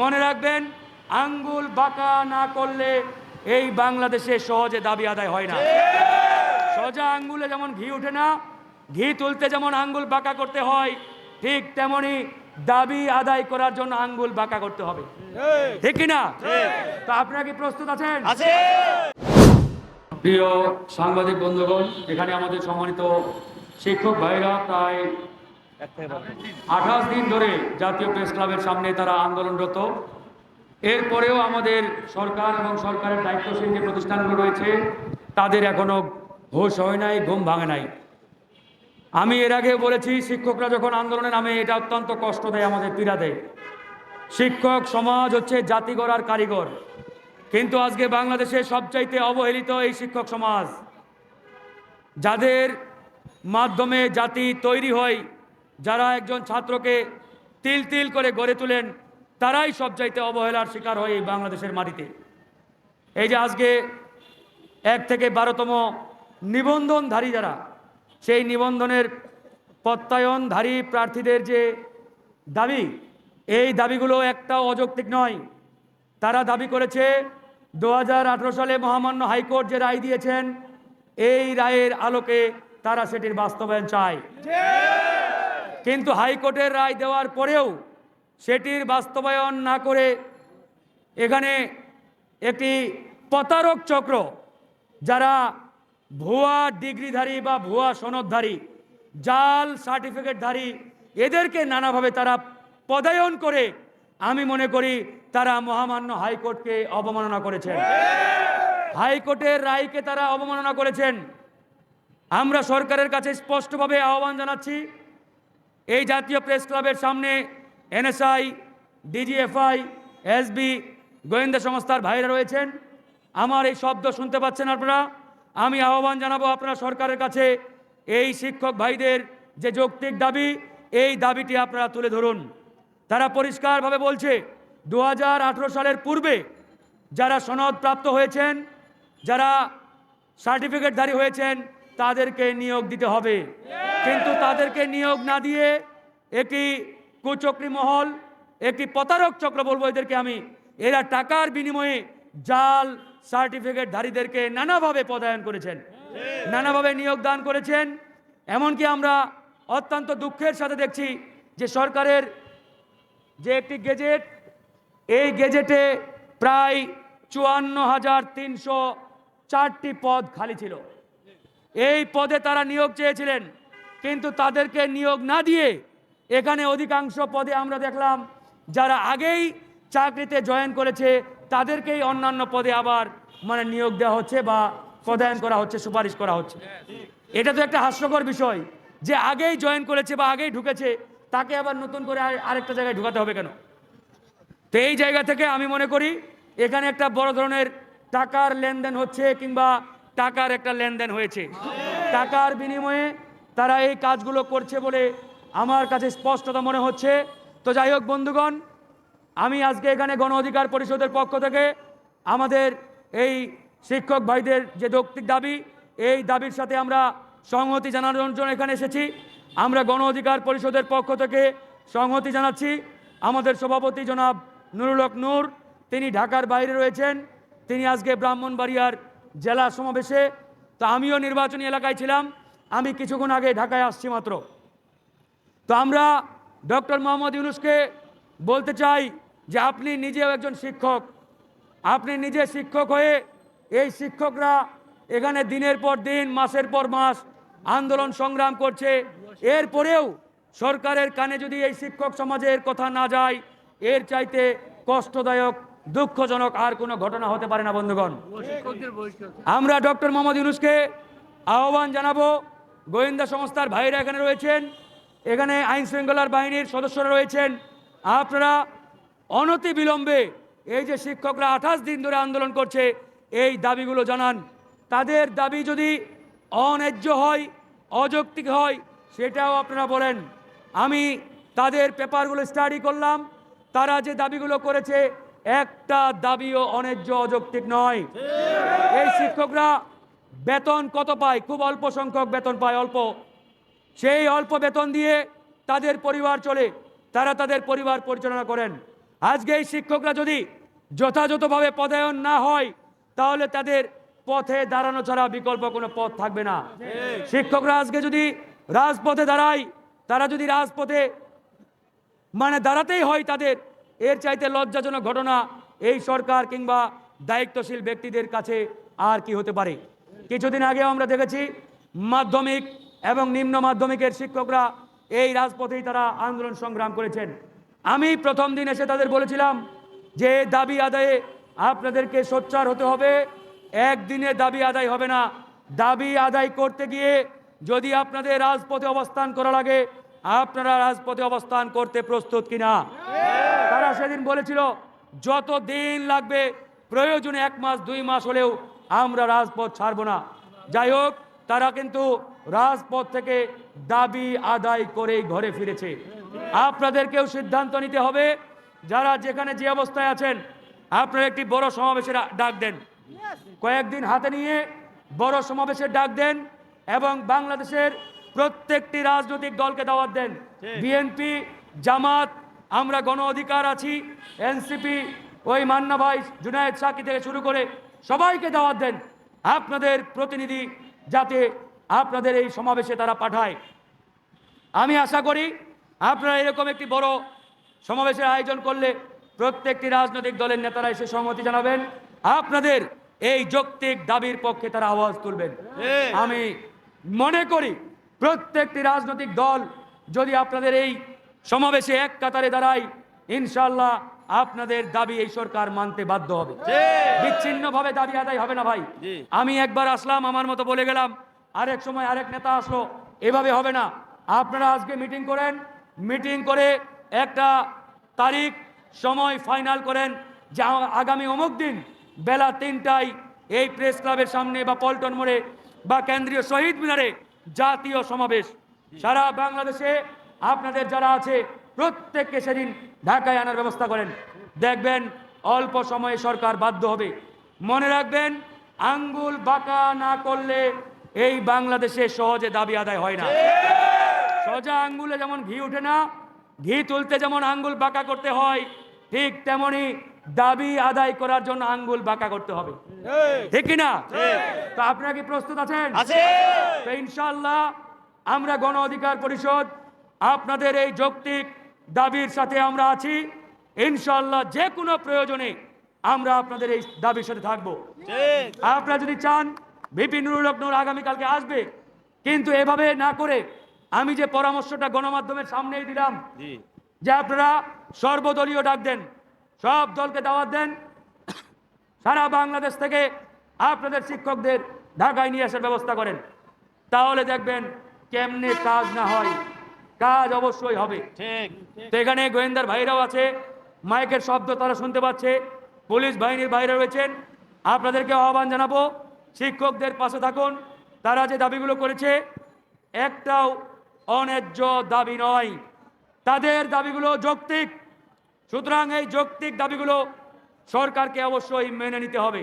মনে রাখবেন আঙ্গুল বাঁকা না করলে এই বাংলাদেশে সহজে দাবি আদায় হয় না। সোজা আঙ্গুলে যেমন ঘি ওঠে না ঘি তুলতে যেমন আঙ্গুল বাঁকা করতে হয় ঠিক তেমনি দাবি আদায় করার জন্য আঙ্গুল বাঁকা করতে হবে। ঠিক কি না তো আপনারা কি প্রস্তুত আছেন? প্রিয় সাংবাদিক বন্ধুগণ এখানে আমাদের সম্মানিত শিক্ষক ভাইরা প্রায় আঠাশ দিন ধরে জাতীয় প্রেস ক্লাবের সামনে তারা আন্দোলনরত। এরপরেও আমাদের সরকার এবং সরকারের দায়িত্বশীল যে প্রতিষ্ঠানগুলো রয়েছে, তাদের এখনও হোশ হয় নাই, ঘুম ভাঙে নাই। আমি এর আগে বলেছি, শিক্ষকরা যখন আন্দোলনে নামে, এটা অত্যন্ত কষ্ট দেয় আমাদের পীড়া দেয়। শিক্ষক সমাজ হচ্ছে জাতি গড়ার কারিগর কিন্তু আজকে বাংলাদেশে সবচাইতে অবহেলিত এই শিক্ষক সমাজ, যাদের মাধ্যমে জাতি তৈরি হয় যারা একজন ছাত্রকে তিল তিল করে গড়ে তোলেন, তারাই সবচাইতে অবহেলার শিকার হয় এই বাংলাদেশের মাটিতে। এই যে আজকে এক থেকে বারোতম নিবন্ধনধারী যারা, সেই নিবন্ধনের প্রত্যয়নধারী প্রার্থীদের যে দাবি, এই দাবিগুলো একটাও অযৌক্তিক নয়। তারা দাবি করেছে, দু হাজার আঠেরো সালে মহামান্য হাইকোর্ট যে রায় দিয়েছেন, এই রায়ের আলোকে তারা সেটির বাস্তবায়ন চায়। কিন্তু হাইকোর্টের রায় দেওয়ার পরেও সেটির বাস্তবায়ন না করে এখানে একটি প্রতারক চক্র, যারা ভুয়া ডিগ্রিধারী বা ভুয়া সনদধারী, জাল সার্টিফিকেটধারী, এদেরকে নানাভাবে তারা পদায়ন করে, আমি মনে করি তারা মহামান্য হাইকোর্টকে অবমাননা করেছেন। হাইকোর্টের রায়কে তারা অবমাননা করেছেন। আমরা সরকারের কাছে স্পষ্টভাবে আহ্বান জানাচ্ছি এই জাতীয় প্রেস ক্লাবের সামনে এনএসআই, ডিজিএফআই, এসবি, গোয়েন্দা সংস্থার ভাইরা রয়েছেন। আমার এই শব্দ শুনতে পাচ্ছেন আপনারা? আমি আহ্বান জানাব আপনারা সরকারের কাছে এই শিক্ষক ভাইদের যে যৌক্তিক দাবি, এই দাবিটি আপনারা তুলে ধরুন। তারা পরিষ্কারভাবে বলছে দু হাজার আঠেরো সালের পূর্বে যারা সনদ প্রাপ্ত হয়েছেন, যারা সার্টিফিকেটধারী হয়েছেন, তাদেরকে নিয়োগ দিতে হবে। কিন্তু তাদেরকে নিয়োগ না দিয়ে একটি কুচক্রি মহল, একটি প্রতারক চক্র বলব এদেরকে আমি, এরা টাকার বিনিময়ে জাল সার্টিফিকেটধারীদেরকে নানাভাবে পদায়ন করেছেন, নানাভাবে নিয়োগ দান করেছেন। এমনকি আমরা অত্যন্ত দুঃখের সাথে দেখছি যে সরকারের যে একটি গেজেট, এই গেজেটে প্রায় চুয়ান্ন হাজার তিনশো চারটি পদ খালি ছিল। এই পদে তারা নিয়োগ চেয়েছিলেন। কিন্তু তাদেরকে নিয়োগ না দিয়ে এখানে অধিকাংশ পদে আমরা দেখলাম যারা আগেই চাকরিতে জয়েন করেছে, তাদেরকেই অন্যান্য পদে আবার মানে নিয়োগ দেওয়া হচ্ছে বা পদায়ন করা হচ্ছে, সুপারিশ করা হচ্ছে। এটা তো একটা হাস্যকর বিষয় যে আগেই জয়েন করেছে বা আগেই ঢুকেছে, তাকে আবার নতুন করে আরেকটা জায়গায় ঢুকাতে হবে কেন? তো এই জায়গা থেকে আমি মনে করি এখানে একটা বড় ধরনের টাকার লেনদেন হচ্ছে কিংবা টাকার একটা লেনদেন হয়েছে। টাকার বিনিময়ে তারা এই কাজগুলো করছে বলে আমার কাছে স্পষ্টতা মনে হচ্ছে। তো যাই হোক বন্ধুগণ, আমি আজকে এখানে গণ অধিকার পরিষদের পক্ষ থেকে আমাদের এই শিক্ষক ভাইদের যে যৌক্তিক দাবি, এই দাবির সাথে আমরা সংহতি জানানোর জন্য এখানে এসেছি। আমরা গণ অধিকার পরিষদের পক্ষ থেকে সংহতি জানাচ্ছি। আমাদের সভাপতি জনাব নুরুল হক নূর, তিনি ঢাকার বাইরে রয়েছেন। তিনি আজকে ব্রাহ্মণবাড়িয়ার জেলা সমাবেশে। তো আমিও নির্বাচনী এলাকায় ছিলাম। আমি কিছুক্ষণ আগে ঢাকায় আসছি মাত্র। তো আমরা ডক্টর মোহাম্মদ ইউনুসকে বলতে চাই যে আপনি নিজেও একজন শিক্ষক। আপনি নিজে শিক্ষক হয়ে এই শিক্ষকরা এখানে দিনের পর দিন মাসের পর মাস আন্দোলন সংগ্রাম করছে। এরপরেও সরকারের কানে যদি এই শিক্ষক সমাজের কথা না যায় এর চাইতে কষ্টদায়ক দুঃখজনক আর কোনো ঘটনা হতে পারে না বন্ধুগণ। আমরা ডক্টর মোহাম্মদ ইউনুসকে আহ্বান জানাব গোয়েন্দা সংস্থার ভাইরা এখানে রয়েছেন, এখানে আইন শৃঙ্খলার বাহিনীর সদস্যরা রয়েছেন। আপনারা অনতি বিলম্বে এই যে শিক্ষকরা আঠাশ দিন ধরে আন্দোলন করছে, এই দাবিগুলো জানান। তাদের দাবি যদি অন্যায্য হয়, অযৌক্তিক হয়, সেটাও আপনারা বলেন। আমি তাদের পেপারগুলো স্টাডি করলাম, তারা যে দাবিগুলো করেছে, একটা দাবিও অন্যায্য, অযৌক্তিক নয়। এই শিক্ষকরা বেতন কত পায়? খুব অল্প সংখ্যক বেতন পায়, অল্প। সেই অল্প বেতন দিয়ে তাদের পরিবার চলে, তারা তাদের পরিবার পরিচালনা করেন। আজকে এই শিক্ষকরা যদি যথাযথভাবে পদায়ন না হয়, তাহলে তাদের পথে দাঁড়ানো ছাড়া বিকল্প কোনো পথ থাকবে না। শিক্ষকরা আজকে যদি রাজপথে দাঁড়ায়, তারা যদি রাজপথে মানে দাঁড়াতেই হয় তাদের, এর চাইতে লজ্জাজনক ঘটনা, এই সরকার কিংবা দায়িত্বশীল ব্যক্তিদের কাছে আর কি হতে পারে? কিছুদিন আগেও আমরা দেখেছি মাধ্যমিক এবং নিম্ন মাধ্যমিকের শিক্ষকরা এই রাজপথেই তারা আন্দোলন সংগ্রাম করেছেন। আমি প্রথম দিন এসে তাদের বলেছিলাম যে দাবি আদায়ে আপনাদেরকে সোচ্চার হতে হবে, একদিনে দাবি আদায় হবে না। দাবি আদায় করতে গিয়ে যদি আপনাদের রাজপথে অবস্থান করা লাগে, আপনারা রাজপথে অবস্থান করতে প্রস্তুত কিনা? তারা সেদিন বলেছিল যত দিন লাগবে প্রয়োজনে এক মাস, দুই মাস হলেও আমরা রাজপথ ছাড়বো না। যাই হোক, তারা কিন্তু রাজপথ থেকে দাবি আদায় করেই ঘরে ফিরেছে। আপনাদেরকেও সিদ্ধান্ত নিতে হবে, যারা যেখানে যে অবস্থায় আছেন, আপনারা একটি বড় সমাবেশের ডাক দেন। কয়েকদিন হাতে নিয়ে বড় সমাবেশের ডাক দেন এবং বাংলাদেশের প্রত্যেকটি রাজনৈতিক দলকে দাওয়াত দেন। বিএনপি, জামাত, আমরা গণ অধিকার আছি, এনসিপি, ওই মান্না ভাই, জুনায়েদ সাকি থেকে শুরু করে সবাইকে দাওয়াত দেন। আপনাদের প্রতিনিধি যাতে আপনাদের এই সমাবেশে তারা পাঠায়। আমি আশা করি আপনারা এরকম একটি বড় সমাবেশের আয়োজন করলে প্রত্যেকটি রাজনৈতিক দলের নেতারা এসে সম্মতি জানাবেন। আপনাদের এই যৌক্তিক দাবির পক্ষে তারা আওয়াজ তুলবেন। আমি মনে করি প্রত্যেকটি রাজনৈতিক দল যদি আপনাদের এই সমাবেশে এক কাতারে দাঁড়ায় ইনশাল্লাহ আপনাদের দাবি এই সরকার মানতে বাধ্য হবে। বিচ্ছিন্নভাবে দাবি আদায় হবে না ভাই। আমি একবার আসলাম আমার মতো বলে গেলাম আরেক সময় আরেক নেতা আসলো এভাবে হবে না। আপনারা আজকে মিটিং করেন মিটিং করে একটা তারিখ সময় ফাইনাল করেন যে আগামী অমুক দিন বেলা তিনটায় এই প্রেস ক্লাবের সামনে বা পল্টন মোড়ে বা কেন্দ্রীয় শহীদ মিনারে জাতীয় সমাবেশ। সারা বাংলাদেশে আপনাদের যারা আছে প্রত্যেককে সেদিন ঢাকায় আনার ব্যবস্থা করেন। দেখবেন অল্প সময়ে সরকার বাধ্য হবে। মনে রাখবেন আঙ্গুল বাঁকা না করলে এই বাংলাদেশে সহজে দাবি আদায় হয় না। সোজা আঙ্গুলে যেমন ঘি ওঠে না ঘি তুলতে যেমন আঙ্গুল বাঁকা করতে হয় ঠিক তেমনি দাবি আদায় করার জন্য আঙ্গুল বাঁকা করতে হবে। ঠিক না তো আপনারা কি প্রস্তুত আছেন? তো ইনশাল্লাহ আমরা গণ অধিকার পরিষদ আপনাদের এই যৌক্তিক দাবির সাথে আমরা আছি। ইনশাল্লাহ যে কোনো প্রয়োজনে আমরা আপনাদের এই দাবির সাথে থাকব। আপনারা যদি চান বিপি নুরুল হক নূর আগামীকালকে আসবে। কিন্তু এভাবে না করে আমি যে পরামর্শটা গণমাধ্যমের সামনেই দিলাম যে আপনারা সর্বদলীয় ডাক দেন সব দলকে দাওয়াত দেন সারা বাংলাদেশ থেকে আপনাদের শিক্ষকদের ঢাকায় নিয়ে আসার ব্যবস্থা করেন। তাহলে দেখবেন কেমনে কাজ না হয়। কাজ অবশ্যই হবে। ঠিক। তো এখানে গোয়েন্দার ভাইরাও আছে মাইকের শব্দ তারা শুনতে পাচ্ছে পুলিশ বাহিনীর বাইরে রয়েছেন। আপনাদেরকে আহ্বান জানাব শিক্ষকদের পাশে থাকুন। তারা যে দাবিগুলো করেছে একটাও অন্যায্য দাবি নয়। তাদের দাবিগুলো যৌক্তিক। সুতরাং এই যৌক্তিক দাবিগুলো সরকারকে অবশ্যই মেনে নিতে হবে।